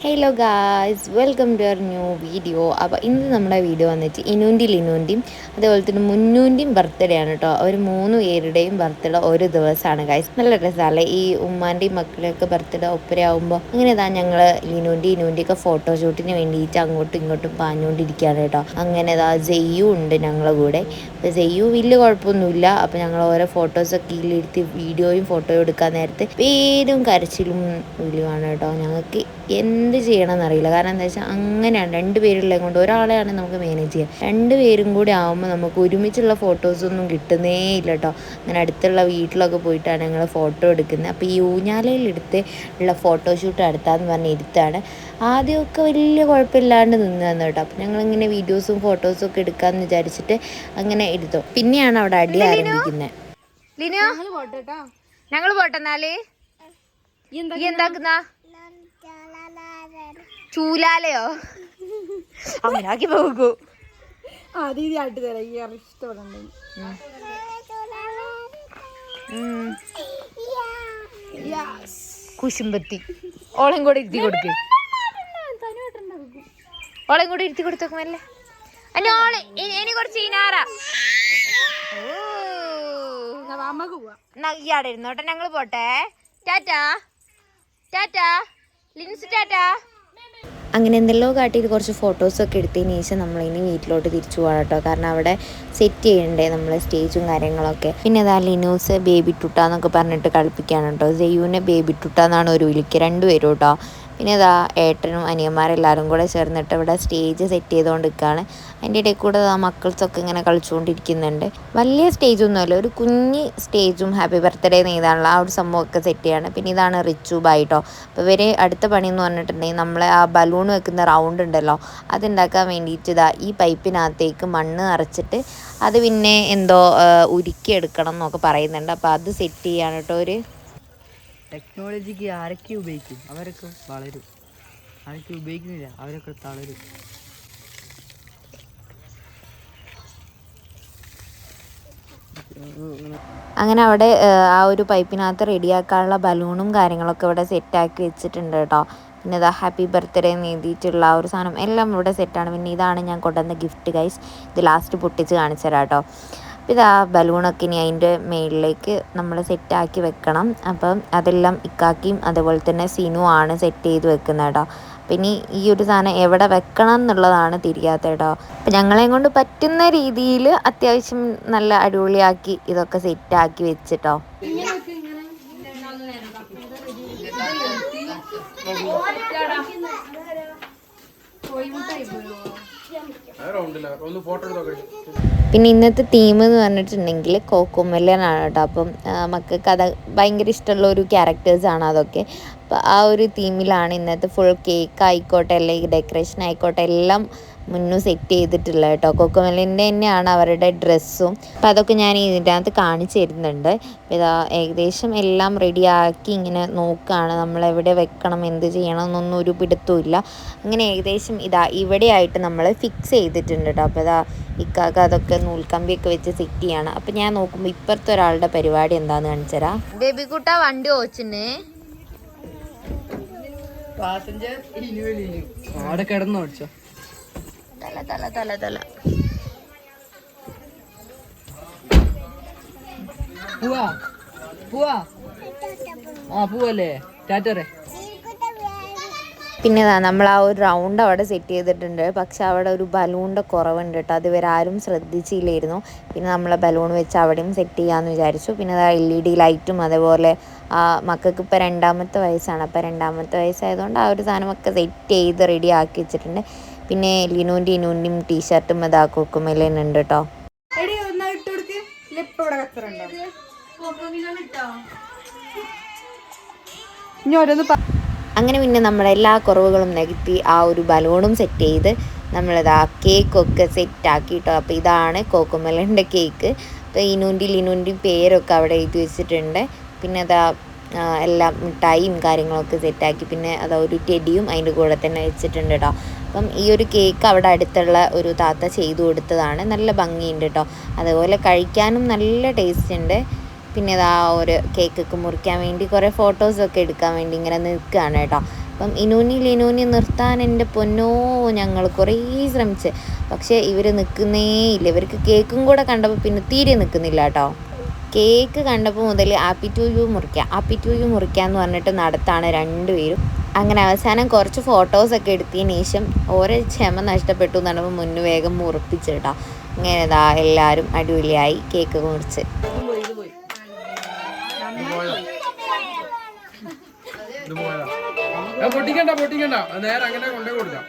Hello guys welcome to our new video അപ്പോൾ ഇന്ന് നമ്മുടെ വീഡിയോ വന്നിട്ട് ഇനൂന്റെ ലിനൂന്റെയും അതേപോലെ തന്നെ മുന്നൂന്റെയും ബർത്ത്ഡേ ആണ് കേട്ടോ അവർ മൂന്ന് പേരുടെയും ബർത്ത്ഡേ ഒരു ദിവസമാണ് ഗായ്സ് നല്ല രസമല്ലേ? ഈ ഉമ്മാന്റെയും മക്കളുടെയൊക്കെ ബർത്ത്ഡേ ഒപ്പരയാകുമ്പോൾ അങ്ങനെ ഇതാ ഞങ്ങൾ ലിനൂന്റെ ഇനൂന്റെ ഒക്കെ ഫോട്ടോഷൂട്ടിന് വേണ്ടിയിട്ട് അങ്ങോട്ടും ഇങ്ങോട്ടും പാഞ്ഞുകൊണ്ടിരിക്കുകയാണ് കേട്ടോ അങ്ങനെ ഇതാ ജെയ്യു ഉണ്ട് ഞങ്ങളെ കൂടെ. അപ്പോൾ ജയ്യു വലിയ കുഴപ്പമൊന്നുമില്ല. അപ്പോൾ ഞങ്ങൾ ഓരോ ഫോട്ടോസൊക്കെ ഇല്ലിരുത്തി വീഡിയോയും ഫോട്ടോയും എടുക്കാൻ നേരത്തെ പേരും കരച്ചിലും വിളിയുമാണ് കേട്ടോ ഞങ്ങൾക്ക്. എന്ത് ചെയ്യണം എന്നറിയില്ല കാരണം എന്താ വെച്ചാൽ അങ്ങനെയാണ്. രണ്ട് പേരുള്ളത് കൊണ്ട് ഒരാളെയാണ് നമുക്ക് മാനേജ് ചെയ്യാം. രണ്ട് പേരും കൂടി ആകുമ്പോൾ നമുക്ക് ഒരുമിച്ചുള്ള ഫോട്ടോസൊന്നും കിട്ടുന്നേ ഇല്ല കേട്ടോ അങ്ങനെ അടുത്തുള്ള വീട്ടിലൊക്കെ പോയിട്ടാണ് ഞങ്ങൾ ഫോട്ടോ എടുക്കുന്നത് അപ്പോൾ ഈ ഊഞ്ഞാലയിലെടുത്ത് ഉള്ള ഫോട്ടോഷൂട്ട് അടുത്താന്ന് പറഞ്ഞ് ഇരുത്താണ്. ആദ്യമൊക്കെ വലിയ കുഴപ്പമില്ലാണ്ട് നിന്ന് തന്നു കേട്ടോ അപ്പോൾ ഞങ്ങളിങ്ങനെ വീഡിയോസും ഫോട്ടോസും ഒക്കെ എടുക്കാമെന്ന് വിചാരിച്ചിട്ട് അങ്ങനെ എടുത്തു. പിന്നെയാണ് അവിടെ അടി ആരംഭിക്കുന്നത് ലിനോ? ഞങ്ങൾ പോട്ടെന്നാൽ എന്താക്കുന്ന ചൂലാലയോ? അങ്ങനെ ആക്കി പോകൂ ആയിട്ട് തരാം. ഈ ഇഷ്ടപ്പെടുന്നുണ്ട്. കുശുമ്പത്തി. ഓളയും കൂടെ ഇരുത്തി കൊടുക്ക്. ഓളയും കൂടെ ഇരുത്തി കൊടുത്തേക്കുമല്ലേ ഓളെ ഇനി കുറച്ച് ഇനാറ. ഇയാടെ ഇരുന്നോട്ടെ. ഞങ്ങൾ പോട്ടെ. ടാറ്റാ. ടാറ്റാ. ലിൻസ് ടാറ്റാ. അങ്ങനെ എന്തെല്ലോ കാട്ടിയിട്ട് കുറച്ച് ഫോട്ടോസൊക്കെ എടുത്തതിന് ശേഷം നമ്മളിനി വീട്ടിലോട്ട് തിരിച്ചു പോകാം കേട്ടോ. കാരണം അവിടെ സെറ്റ് ചെയ്യണ്ടേ നമ്മൾ സ്റ്റേജും കാര്യങ്ങളൊക്കെ. പിന്നെ അതാ ലിനൂസ് ബേബി ടുട്ട എന്നൊക്കെ പറഞ്ഞിട്ട് കളിപ്പിക്കുകയാണ് കേട്ടോ ജയ്യൂനെ ബേബി ടുട്ട എന്നാണ് ഒരു വിളിക്കുക രണ്ടുപേരും കേട്ടോ പിന്നെ ഇതാ ഏട്ടനും അനിയന്മാരെല്ലാവരും കൂടെ ചേർന്നിട്ട് ഇവിടെ സ്റ്റേജ് സെറ്റ് ചെയ്തുകൊണ്ട് നിൽക്കുകയാണ് അതിന്റെ ഇടയിൽ കൂടെ ആ മക്കൾസൊക്കെ ഇങ്ങനെ കളിച്ചുകൊണ്ടിരിക്കുന്നുണ്ട് വലിയ സ്റ്റേജൊന്നുമല്ല ഒരു കുഞ്ഞ് സ്റ്റേജും ഹാപ്പി ബർത്ത്ഡേ നെയ്താനുള്ള ആ ഒരു സംഭവമൊക്കെ സെറ്റ് ചെയ്യാണ്. പിന്നെ ഇതാണ് റിച്ചു ബായിട്ടോ അപ്പോൾ ഇവർ അടുത്ത പണി എന്ന് പറഞ്ഞിട്ടുണ്ടെങ്കിൽ നമ്മളെ ആ ബലൂൺ വെക്കുന്ന റൗണ്ട് ഉണ്ടല്ലോ അതുണ്ടാക്കാൻ വേണ്ടിയിട്ട് ഇതാ ഈ പൈപ്പിനകത്തേക്ക് മണ്ണ് നിറച്ചിട്ട് അത് പിന്നെ എന്തോ ഉരുക്കിയെടുക്കണം എന്നൊക്കെ പറയുന്നുണ്ട്. അപ്പോൾ അത് സെറ്റ് ചെയ്യാണ് കേട്ടോ ഒരു. ടെക്നോളജിക്ക് ആരൊക്കെ ഉപയോഗിക്കും? അവരൊക്കെ വളരും. ആരൊക്കെ ഉപയോഗിക്കുന്നില്ല? അവരൊക്കെ തളരും. അങ്ങനെ അവിടെ ആ ഒരു പൈപ്പിനകത്ത് റെഡിയാക്കാനുള്ള ബലൂണും കാര്യങ്ങളൊക്കെ ഇവിടെ സെറ്റാക്കി വെച്ചിട്ടുണ്ട് കേട്ടോ. പിന്നെ ഇതാ ഹാപ്പി ബർത്ത്ഡേ എഴുതിയിട്ടുള്ള ആ ഒരു സാധനം എല്ലാം ഇവിടെ സെറ്റാണ് പിന്നെ ഇതാണ് ഞാൻ കൊണ്ടുവന്ന ഗിഫ്റ്റ് ഗൈസ് ഇത് ലാസ്റ്റ് പൊട്ടിച്ച് കാണിച്ചു തരാം കേട്ടോ ഇതാ ബലൂണൊക്കെ ഇനി അതിന്റെ മേളിലേക്ക് നമ്മൾ സെറ്റാക്കി വെക്കണം. അപ്പം അതെല്ലാം ഇക്കാക്കിയും അതുപോലെ തന്നെ സിനു ആണ് സെറ്റ് ചെയ്ത് വെക്കുന്നത് കേട്ടോ പിന്നെ ഈ ഒരു സാധനം എവിടെ വെക്കണം എന്നുള്ളതാണ് തിരിയാത്ത കേട്ടോ അപ്പം ഞങ്ങളെയും കൊണ്ട് പറ്റുന്ന രീതിയിൽ അത്യാവശ്യം നല്ല അടിപൊളിയാക്കി ഇതൊക്കെ സെറ്റാക്കി വെച്ചിട്ടോ. റൗണ്ടില്ല ഒന്ന് ഫോട്ടോ എടുത്തൊക്കെ പിന്നെ ഇന്നത്തെ തീം എന്ന് പറഞ്ഞിട്ടുണ്ടെങ്കിൽ കോക്കോമെല്ലനാണ് കേട്ടോ. അപ്പം നമുക്ക് അത് ഭയങ്കര ഇഷ്ടമുള്ള ഒരു ക്യാരക്ടേഴ്സാണ് അതൊക്കെ. അപ്പോൾ ആ ഒരു തീമിലാണ് ഇന്നത്തെ ഫുൾ കേക്ക് ആയിക്കോട്ടെ അല്ലെങ്കിൽ ഡെക്കറേഷൻ ആയിക്കോട്ടെ എല്ലാം മുന്നു സെറ്റ് ചെയ്തിട്ടുള്ള കേട്ടോ. കൊക്കുമലിന്റെ തന്നെയാണ് അവരുടെ ഡ്രസ്സും അപ്പം അതൊക്കെ ഞാൻ ഇതിന്റെ അകത്ത് കാണിച്ചു തരുന്നുണ്ട്. ഇതാ ഏകദേശം എല്ലാം റെഡിയാക്കി ഇങ്ങനെ നോക്കുകയാണ് നമ്മൾ എവിടെ വെക്കണം എന്ത് ചെയ്യണം എന്നൊന്നും ഒരു പിടുത്തമില്ല അങ്ങനെ ഏകദേശം ഇതാ ഇവിടെയായിട്ട് നമ്മൾ ഫിക്സ് ചെയ്തിട്ടുണ്ട് കേട്ടോ. അപ്പോൾ ഇതാ ഇക്കാക്ക അതൊക്കെ നൂൽക്കമ്പിയൊക്കെ വെച്ച് സെറ്റ് ചെയ്യാണ്. അപ്പം ഞാൻ നോക്കുമ്പോൾ ഇപ്പുറത്തെ ഒരാളുടെ പരിപാടി എന്താന്ന് കാണിച്ചരാ. ബേബിക്കുട്ട വണ്ടി ഓച്ചിന് പാസഞ്ചർ അവിടെ കിടന്നു ഓടിച്ചോ. തല തല തല തല. പോവാ പോവാ. ആ പോവല്ലേ? ടാറ്ററേ പിന്നെ നമ്മൾ ആ ഒരു റൗണ്ട് അവിടെ സെറ്റ് ചെയ്തിട്ടുണ്ട്. പക്ഷെ അവിടെ ഒരു ബലൂണിന്റെ കുറവുണ്ട് കേട്ടോ. അതുവരെ ആരും ശ്രദ്ധിച്ചില്ലായിരുന്നു. പിന്നെ നമ്മൾ ബലൂൺ വെച്ച് അവിടെയും സെറ്റ് ചെയ്യാമെന്ന് വിചാരിച്ചു. പിന്നെ അത് എൽ ഇ ഡി ലൈറ്റും അതേപോലെ ആ മക്കൾക്ക് ഇപ്പോൾ രണ്ടാമത്തെ വയസ്സാണ്. അപ്പോൾ രണ്ടാമത്തെ വയസ്സായതുകൊണ്ട് ആ ഒരു സാധനമൊക്കെ സെറ്റ് ചെയ്ത് റെഡി ആക്കി വെച്ചിട്ടുണ്ട്. പിന്നെ ലിനുവിന്റെ ഇനുവിന്റെയും ടീഷർട്ടും അതാ കൊക്കുമല്ലേനുണ്ട് കേട്ടോ. ഇനി ഓരോന്ന് പ- അങ്ങനെ പിന്നെ നമ്മുടെ നമ്മളെല്ലാ കുറവുകളും നികത്തി ആ ഒരു ബലൂണും സെറ്റ് ചെയ്ത് നമ്മളിതാ കേക്കൊക്കെ സെറ്റ് ആക്കിയിട്ടോ. അപ്പോൾ ഇതാണ് കോക്കുമലന്റെ കേക്ക് അപ്പോൾ ഇനുണ്ടി ലിനുണ്ടി പേരൊക്കെ അവിടെ എഴുതി വെച്ചിട്ടുണ്ട്. പിന്നെ അതാ എല്ലാ എല്ലാം മിഠായിയും കാര്യങ്ങളൊക്കെ സെറ്റാക്കി പിന്നെ അതാ ഒരു ടെഡിയും അതിന്റെ കൂടെ തന്നെ വെച്ചിട്ടുണ്ട് കേട്ടോ അപ്പം ഈ ഒരു കേക്ക് അവിടെ അടുത്തുള്ള ഒരു താത്ത ചെയ്തു കൊടുത്തതാണ്. നല്ല ഭംഗിയുണ്ട് കേട്ടോ അതുപോലെ കഴിക്കാനും നല്ല ടേസ്റ്റ് ഉണ്ട്. പിന്നെ ഇതാ ഒരു കേക്കൊക്കെ മുറിക്കാൻ വേണ്ടി കുറേ ഫോട്ടോസൊക്കെ എടുക്കാൻ വേണ്ടി ഇങ്ങനെ നിൽക്കുകയാണ് കേട്ടോ. അപ്പം ഇനൂനി ലിനൂനി നിർത്താൻ എന്റെ പൊന്നോ ഞങ്ങൾ കുറേ ശ്രമിച്ച്. പക്ഷേ ഇവർ നിൽക്കുന്നേ ഇല്ല. ഇവർക്ക് കേക്കും കൂടെ കണ്ടപ്പോൾ പിന്നെ തീരെ നിൽക്കുന്നില്ല കേട്ടോ. കേക്ക് കണ്ടപ്പോൾ മുതൽ ആപ്പി ടു യു മുറിക്കാം ആപ്പി ടു യു മുറിക്കാന്ന് പറഞ്ഞിട്ട് നടത്താണ് രണ്ടുപേരും. അങ്ങനെ അവസാനം കുറച്ച് ഫോട്ടോസൊക്കെ എടുത്തതിന് ശേഷം ഓരോ ക്ഷമ നഷ്ടപ്പെട്ടു എന്നാണ് മുന്ന് വേഗം മുറിപ്പിച്ച് കേട്ടോ. അങ്ങനെ ഇതാ എല്ലാവരും അടിപൊളിയായി കേക്ക് മുറിച്ച്. പൊട്ടിക്കണ്ട പൊട്ടിക്കണ്ട. നേരെ അങ്ങനെ കൊണ്ടേ കൊടുക്കാം.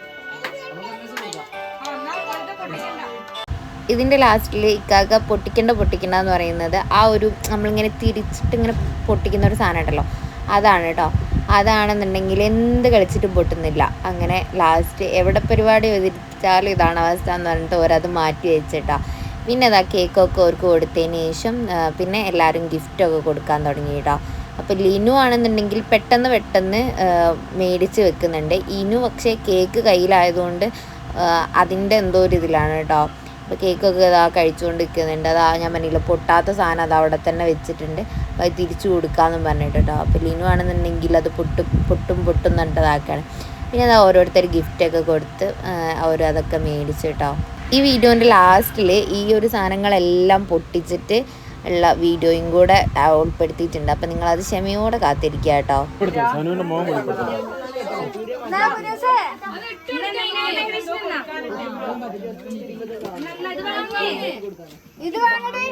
ഇതിന്റെ ലാസ്റ്റിൽ ഇക്കാക്ക പൊട്ടിക്കേണ്ട പൊട്ടിക്കേണ്ട എന്ന് പറയുന്നത് ആ ഒരു നമ്മളിങ്ങനെ തിരിച്ചിട്ട് ഇങ്ങനെ പൊട്ടിക്കുന്ന ഒരു സാധനം ഉണ്ടല്ലോ. അതാണ് കേട്ടോ അതാണെന്നുണ്ടെങ്കിൽ എന്ത് കളിച്ചിട്ടും പൊട്ടുന്നില്ല. അങ്ങനെ ലാസ്റ്റ് എവിടെ പരിപാടി അവതരിപ്പിച്ചാലും ഇതാണ് അവസ്ഥ എന്ന് പറഞ്ഞിട്ട് ഓരത് മാറ്റി വെച്ചിട്ടാ പിന്നെ അതാ കേക്കൊക്കെ അവർക്ക് കൊടുത്തതിന് ശേഷം പിന്നെ എല്ലാവരും ഗിഫ്റ്റൊക്കെ കൊടുക്കാൻ തുടങ്ങി കേട്ടോ അപ്പോൾ ലിനു ആണെന്നുണ്ടെങ്കിൽ പെട്ടെന്ന് പെട്ടെന്ന് മേടിച്ച് വെക്കുന്നുണ്ട്. ഇനു പക്ഷേ കേക്ക് കയ്യിലായതുകൊണ്ട് അതിന്റെ എന്തോ ഒരു ഇതിലാണ് കേട്ടോ അപ്പോൾ കേക്കൊക്കെ ഇതാ കഴിച്ചുകൊണ്ടിരിക്കുന്നുണ്ട്. അതാ ഞാൻ പറഞ്ഞില്ല പൊട്ടാത്ത സാധനം അത് അവിടെ തന്നെ വെച്ചിട്ടുണ്ട്. അപ്പോൾ അത് തിരിച്ചു കൊടുക്കാമെന്നും പറഞ്ഞിട്ട് കേട്ടോ അപ്പോൾ ലിനു ആണെന്നുണ്ടെങ്കിൽ അത് പൊട്ടും പൊട്ടും പൊട്ടും എന്നിട്ടതാക്കാണ് പിന്നെ അത് ഓരോരുത്തർ ഗിഫ്റ്റൊക്കെ കൊടുത്ത് അവർ അതൊക്കെ മേടിച്ചു കേട്ടോ ഈ വീഡിയോന്റെ ലാസ്റ്റിൽ ഈ ഒരു സാധനങ്ങളെല്ലാം പൊട്ടിച്ചിട്ട് ഉള്ള വീഡിയോയും കൂടെ ഉൾപ്പെടുത്തിയിട്ടുണ്ട്. അപ്പോൾ നിങ്ങളത് ക്ഷമയോടെ കാത്തിരിക്കുക കേട്ടോ. ഇത് വാങ്ങടേ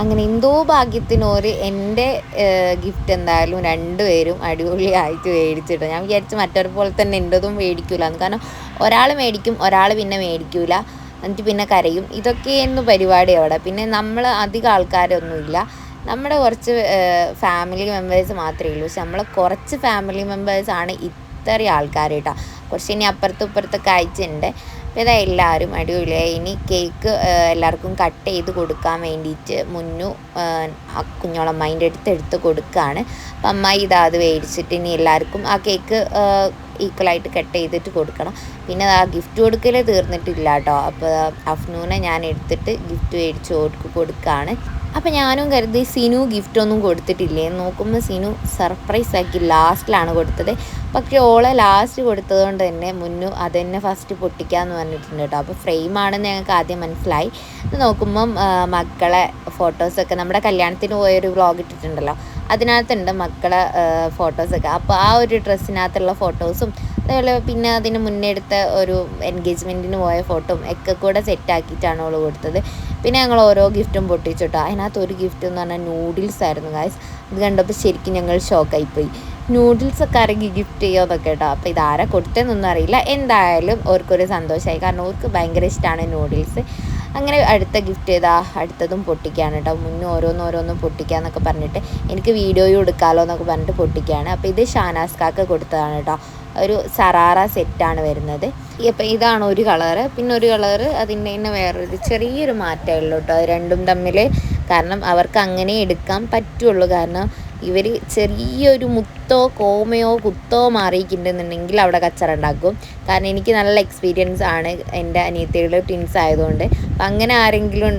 അങ്ങനെ എന്തോ ഭാഗ്യത്തിനോര് എന്റെ ഗിഫ്റ്റ് എന്തായാലും രണ്ടുപേരും അടിപൊളിയായിട്ട് മേടിച്ചിട്ടു ഞാൻ വിചാരിച്ചു മറ്റൊരു പോലെ തന്നെ എന്റെതും മേടിക്കൂല. കാരണം ഒരാൾ മേടിക്കും ഒരാൾ പിന്നെ മേടിക്കൂല. എന്നിട്ട് പിന്നെ കരയും. ഇതൊക്കെയായിരുന്നു പരിപാടി അവിടെ. പിന്നെ നമ്മൾ അധികം ആൾക്കാരൊന്നുമില്ല. നമ്മുടെ കുറച്ച് ഫാമിലി മെമ്പേഴ്സ് മാത്രമേ ഉള്ളൂ. പക്ഷെ നമ്മൾ കുറച്ച് ഫാമിലി മെമ്പേഴ്സാണ് ഇത്രയും ആൾക്കാർ കേട്ടോ. കുറച്ച് ഇനി അപ്പുറത്തും ഇപ്പുറത്തൊക്കെ അയച്ചിട്ടുണ്ട് ഇതാ എല്ലാവരും അടിപൊളിയായി. ഇനി കേക്ക് എല്ലാവർക്കും കട്ട് ചെയ്ത് കൊടുക്കാൻ വേണ്ടിയിട്ട് മുന്നു ആ, കുഞ്ഞോളമ്മേന്റെ അടുത്ത് എടുത്ത് കൊടുക്കുകയാണ് അപ്പം അമ്മായി ഇതാ അത് മേടിച്ചിട്ട് ഇനി എല്ലാവർക്കും ആ കേക്ക് ഈക്വലായിട്ട് കട്ട് ചെയ്തിട്ട് കൊടുക്കണം. പിന്നെ ആ ഗിഫ്റ്റ് കൊടുക്കലേ തീർന്നിട്ടില്ല കേട്ടോ. അപ്പോൾ അഫ്നൂനെ ഞാൻ എടുത്തിട്ട് ഗിഫ്റ്റ് മേടിച്ച് കൊടുക്ക് കൊടുക്കുകയാണ് അപ്പം ഞാനും കരുതി സിനു ഗിഫ്റ്റ് ഒന്നും കൊടുത്തിട്ടില്ലേ? നോക്കുമ്പോൾ സിനു സർപ്രൈസ് ആക്കി ലാസ്റ്റിലാണ് കൊടുത്തത്. പക്ഷേ ഓളെ ലാസ്റ്റ് കൊടുത്തത് കൊണ്ട് തന്നെ മുന്നു അത് തന്നെ ഫസ്റ്റ് പൊട്ടിക്കാമെന്ന് പറഞ്ഞിട്ടുണ്ട് കേട്ടോ അപ്പോൾ ഫ്രെയിമാണെന്ന് ഞങ്ങൾക്ക് ആദ്യം മനസ്സിലായി. നോക്കുമ്പം മക്കളെ ഫോട്ടോസൊക്കെ നമ്മുടെ കല്യാണത്തിന് പോയൊരു വ്ലോഗ് ഇട്ടിട്ടുണ്ടല്ലോ. അതിനകത്തുണ്ട് മക്കളെ ഫോട്ടോസൊക്കെ അപ്പോൾ ആ ഒരു ഡ്രസ്സിനകത്തുള്ള ഫോട്ടോസും അതേപോലെ പിന്നെ അതിന് മുന്നേ എടുത്ത ഒരു എൻഗേജ്മെന്റിന് പോയ ഫോട്ടോയും ഒക്കെ കൂടെ സെറ്റാക്കിയിട്ടാണ് അവൾ കൊടുത്തത്. പിന്നെ ഞങ്ങൾ ഓരോ ഗിഫ്റ്റും പൊട്ടിച്ചിട്ടോ അതിനകത്ത് ഒരു ഗിഫ്റ്റ് എന്ന് പറഞ്ഞാൽ നൂഡിൽസ് ആയിരുന്നു ഗായ്സ് ഇത് കണ്ടപ്പോൾ ശരിക്കും ഞങ്ങൾ ഷോക്കായിപ്പോയി നൂഡിൽസ് ഒക്കെ ആരെങ്കിൽ ഗിഫ്റ്റ് ചെയ്യുമെന്നൊക്കെ കേട്ടോ അപ്പോൾ ഇതാരാ കൊടുത്തതെന്നൊന്നും അറിയില്ല. എന്തായാലും അവർക്കൊരു സന്തോഷമായി കാരണം അവർക്ക് ഭയങ്കര ഇഷ്ടമാണ് നൂഡിൽസ് അങ്ങനെ അടുത്ത ഗിഫ്റ്റ് ചെയ്താ അടുത്തതും പൊട്ടിക്കുകയാണ് കേട്ടോ മുന്നേ ഓരോന്ന് ഓരോന്നും പൊട്ടിക്കാന്നൊക്കെ പറഞ്ഞിട്ട് എനിക്ക് വീഡിയോയും എടുക്കാമല്ലോ എന്നൊക്കെ പറഞ്ഞിട്ട് പൊട്ടിക്കുകയാണ് അപ്പോൾ ഇത് ഷാനാസ് കാക്ക കൊടുത്തതാണ് കേട്ടോ ഒരു സറാറ സെറ്റാണ് വരുന്നത്. ഇപ്പം ഇതാണ് ഒരു കളറ്. പിന്നെ ഒരു കളറ് അതിന്റെ തന്നെ വേറൊരു ചെറിയൊരു മാറ്റമേ ഉള്ളൂ കേട്ടോ. അത് രണ്ടും തമ്മിൽ കാരണം അവർക്ക് അങ്ങനെ എടുക്കാൻ പറ്റുള്ളൂ. കാരണം ഇവർ ചെറിയൊരു മുത്തോ കോമയോ കുത്തോ മാറിയിട്ടുണ്ടെന്നുണ്ടെങ്കിൽ അവിടെ കച്ചറ ഉണ്ടാക്കും. കാരണം എനിക്ക് നല്ല എക്സ്പീരിയൻസ് ആണ് എന്റെ അനിയത്തികൾ ട്വിൻസ് ആയതുകൊണ്ട്. അപ്പം അങ്ങനെ ആരെങ്കിലും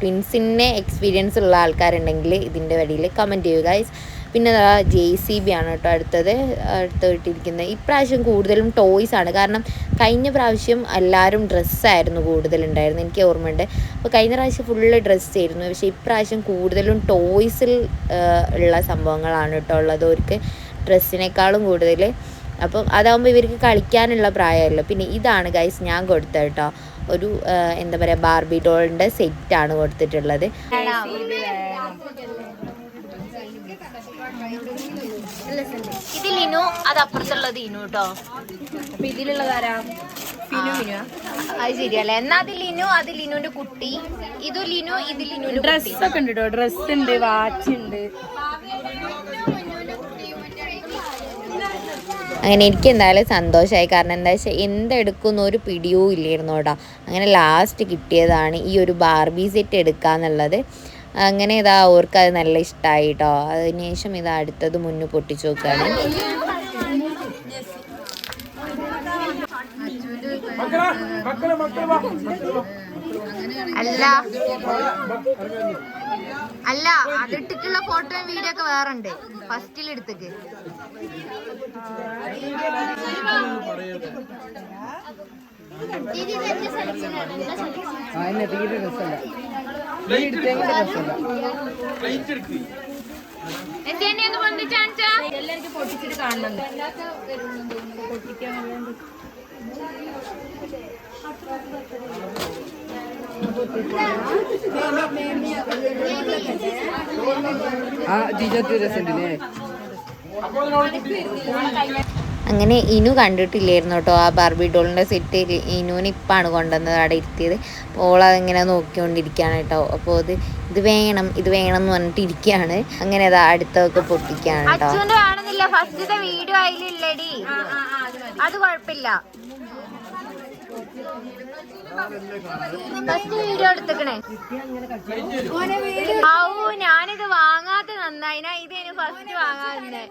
ട്വിൻസിനെ എക്സ്പീരിയൻസ് ഉള്ള ആൾക്കാരുണ്ടെങ്കിൽ ഇതിന്റെ വഴിയിൽ കമന്റ് ചെയ്യുക ഗൈസ് പിന്നെ ജെ സി ബി ആണ് കേട്ടോ അടുത്തത് അടുത്ത് ഇട്ടിരിക്കുന്നത്. ഇപ്രാവശ്യം കൂടുതലും ടോയ്സ് ആണ്. കാരണം കഴിഞ്ഞ പ്രാവശ്യം എല്ലാവരും ഡ്രസ്സായിരുന്നു കൂടുതലുണ്ടായിരുന്നു എനിക്ക് ഓർമ്മയുണ്ട്. അപ്പോൾ കഴിഞ്ഞ പ്രാവശ്യം ഫുള്ള് ഡ്രസ്സായിരുന്നു പക്ഷേ ഇപ്രാവശ്യം കൂടുതലും ടോയ്സിൽ ഉള്ള സംഭവങ്ങളാണ് കേട്ടോ ഉള്ളത് അവർക്ക് ഡ്രസ്സിനേക്കാളും കൂടുതൽ അപ്പം അതാകുമ്പോൾ ഇവർക്ക് കളിക്കാനുള്ള പ്രായമല്ലോ പിന്നെ ഇതാണ് ഗൈസ് ഞാൻ കൊടുത്തത് കേട്ടോ. ഒരു എന്താ പറയുക ബാർബി ഡോളിന്റെ സെറ്റാണ് കൊടുത്തിട്ടുള്ളത്. ഇത് ലിനു അത് അപ്പുറത്തുള്ളത് ഇനു കേട്ടോ അപ്പൊ ഇതിലുള്ളത് ആരാ? അത് ശരിയല്ലേ എന്നാ അത് ലിനു അത് ലിനുവിന്റെ കുട്ടി. ഇത് ലിനു ഇത് ലിനു ഡ്രസ് ഒക്കെ ഉണ്ട് കേട്ടോ ഡ്രസ് ഉണ്ട് വാച്ച് ഉണ്ട് അങ്ങനെ എനിക്ക് എന്തായാലും സന്തോഷമായി കാരണം എന്താ വെച്ചാൽ എന്തെടുക്കുന്ന ഒരു പിടിയോ ഇല്ലായിരുന്നു കേട്ടോ അങ്ങനെ ലാസ്റ്റ് കിട്ടിയതാണ് ഈ ഒരു ബാർബി സെറ്റ് എടുക്കാന്നുള്ളത്. അങ്ങനെ ഇതാ അവർക്ക് അത് നല്ല ഇഷ്ടമായി കേട്ടോ അതിനുശേഷം ഇത് അടുത്തത് മുന്നു പൊട്ടിച്ചു നോക്കുകയാണ് അല്ല. അല്ല അതിട്ടിട്ടുള്ള ഫോട്ടോയും വീഡിയോ ഒക്കെ വേറെ ഉണ്ട് ഫസ്റ്റിൽ എടുത്തേക്ക്. ആ എന്നെ തീരെ രസമല്ല നീ എടുത്തെങ്കിൽ രസമല്ല എല്ലാവർക്കും പൊട്ടിച്ചിട്ട് കാണുന്നുണ്ട് ആ ജിജത്ത് രസമുണ്ടല്ലേ? അങ്ങനെ ഇനു കണ്ടിട്ടില്ലായിരുന്നു കേട്ടോ. ആ ബാർബി ഡോളിന്റെ സെറ്റ് ഇനുവിന് ഇപ്പാണ് കൊണ്ടുവന്നത് അവിടെ ഇരുത്തിയത്. അപ്പോൾ ഓൾ അതിങ്ങനെ നോക്കിക്കൊണ്ടിരിക്കുകയാണ് കേട്ടോ. അപ്പോൾ അത് ഇത് വേണം ഇത് വേണം എന്ന് പറഞ്ഞിട്ട് ഇരിക്കുകയാണ്. അങ്ങനെ അതാ അടുത്തൊക്കെ പൊട്ടിക്കുകയാണ് കേട്ടോ. ഫസ്റ്റത്തെ വീഡിയോ അതിലില്ലടി. അത് കുഴപ്പമില്ല. ഫസ്റ്റ് വീഡിയോ എടുത്തേക്കണേ. ഔ ഞാനിത് വാങ്ങാത്ത നന്നായി ഞാൻ ഇത് ഫസ്റ്റ് വാങ്ങാതെ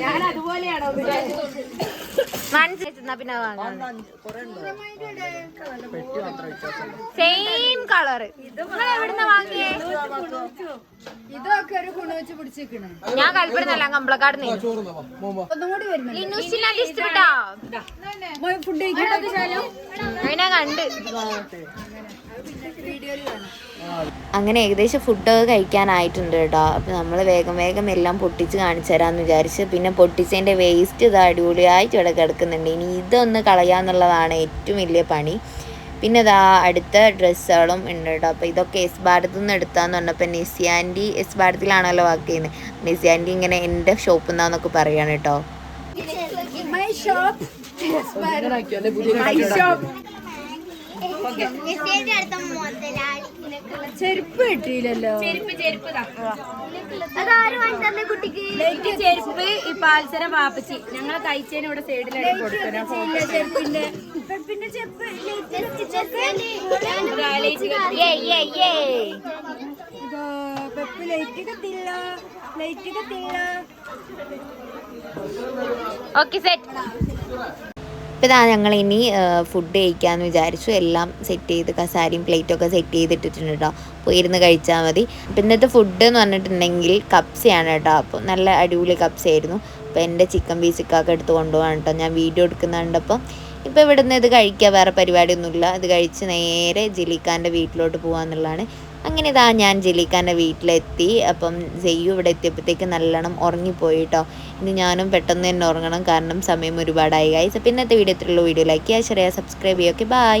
ഞാൻ അതുപോലെയാണോ പിന്നെ വാങ്ങാം സെയിം കളറ് നിങ്ങൾ എവിടുന്ന വാങ്ങിയേ? ഇതൊക്കെ ഒരു ഗുണം വെച്ച് പിടിച്ചേക്കണേ. ഞാൻ കൽപ്പെടുന്നല്ല കമ്പളക്കാട് ലിനൂസിനത് ഇഷ്ടപ്പെട്ടോ ഫുഡ് കഴിക്കാൻ അതിനാ കണ്ട്. അങ്ങനെ ഏകദേശം ഫുഡൊക്കെ കഴിക്കാനായിട്ടുണ്ട് കേട്ടോ. അപ്പം നമ്മൾ വേഗം വേഗം എല്ലാം പൊട്ടിച്ച് കാണിച്ചു തരാമെന്ന് വിചാരിച്ച് പിന്നെ പൊട്ടിച്ചതിന്റെ വേസ്റ്റ് ഇത് അടിപൊളിയായിട്ട് ഇവിടെ കിടക്കുന്നുണ്ട്. ഇനി ഇതൊന്ന് കളയാന്നുള്ളതാണ് ഏറ്റവും വലിയ പണി. പിന്നെ ഇതാ അടുത്ത ഡ്രസ്സുകളും ഉണ്ട് കേട്ടോ. അപ്പോൾ ഇതൊക്കെ എസ് ഭാരതിൽ നിന്ന് എടുത്താന്ന് പറഞ്ഞപ്പോൾ നെസ്സിയാന്റി എസ് ഭാരതിലാണല്ലോ വർക്ക് ചെയ്യുന്നത് നെസ്സിയാന്റി ഇങ്ങനെ എന്റെ ഷോപ്പിൽ നിന്നാന്നൊക്കെ പറയാണ് കേട്ടോ. ചെരുപ്പ് കിട്ടിയില്ലല്ലോ. ചെരുപ്പ് ചെരുപ്പ് ഈ പാൽസര പാപ്പച്ചി ഞങ്ങളെ തയ്ച്ചതിന് ഇവിടെ സൈഡിലായിട്ട് കൊടുക്കണം ചെരുപ്പിന്റെ. പിന്നെ ചെരുപ്പ് പെപ്പ് ലൈറ്റ് കത്തില്ല. ലൈറ്റ് കത്തില്ല. Okay set. ഇപ്പം ഇതാ ഞങ്ങൾ ഇനി ഫുഡ് കഴിക്കാമെന്ന് വിചാരിച്ചു. എല്ലാം സെറ്റ് ചെയ്ത് കസാരയും പ്ലേറ്റും ഒക്കെ സെറ്റ് ചെയ്തിട്ടിട്ടുണ്ട് കേട്ടോ അപ്പോൾ ഇരുന്ന് കഴിച്ചാൽ മതി. അപ്പോൾ ഇന്നത്തെ ഫുഡ് എന്ന് പറഞ്ഞിട്ടുണ്ടെങ്കിൽ കപ്സയാണ് കേട്ടോ അപ്പോൾ നല്ല അടിപൊളി കപ്സിയായിരുന്നു അപ്പോൾ എന്റെ ചിക്കൻ പീസിക്കൊക്കെ എടുത്ത് കൊണ്ടുപോകാൻ കേട്ടോ ഞാൻ വീഡിയോ എടുക്കുന്നുണ്ടപ്പം ഇപ്പോൾ ഇവിടുന്ന് ഇത് കഴിക്കുക വേറെ പരിപാടിയൊന്നുമില്ല. ഇത് കഴിച്ച് നേരെ ജിലിക്കാന്റെ വീട്ടിലോട്ട് പോകാമെന്നുള്ളതാണ് അങ്ങനെ ഇതാ ഞാൻ ജലീഖാന്റെ വീട്ടിലെത്തി. അപ്പം ജയ്യു ഇവിടെ എത്തിയപ്പോഴത്തേക്ക് നല്ലോണം ഉറങ്ങിപ്പോയി കേട്ടോ ഇനി ഞാനും പെട്ടെന്ന് തന്നെ ഉറങ്ങണം. കാരണം സമയം ഒരുപാടായി. ഗൈസ് അപ്പം ഇന്നത്തെ വീഡിയോ ഇത്രയുള്ള വീഡിയോ ലൈക്ക് ചെയ്യുക ഷെയർ ചെയ്യുക സബ്സ്ക്രൈബ് ചെയ്യുക. Okay bye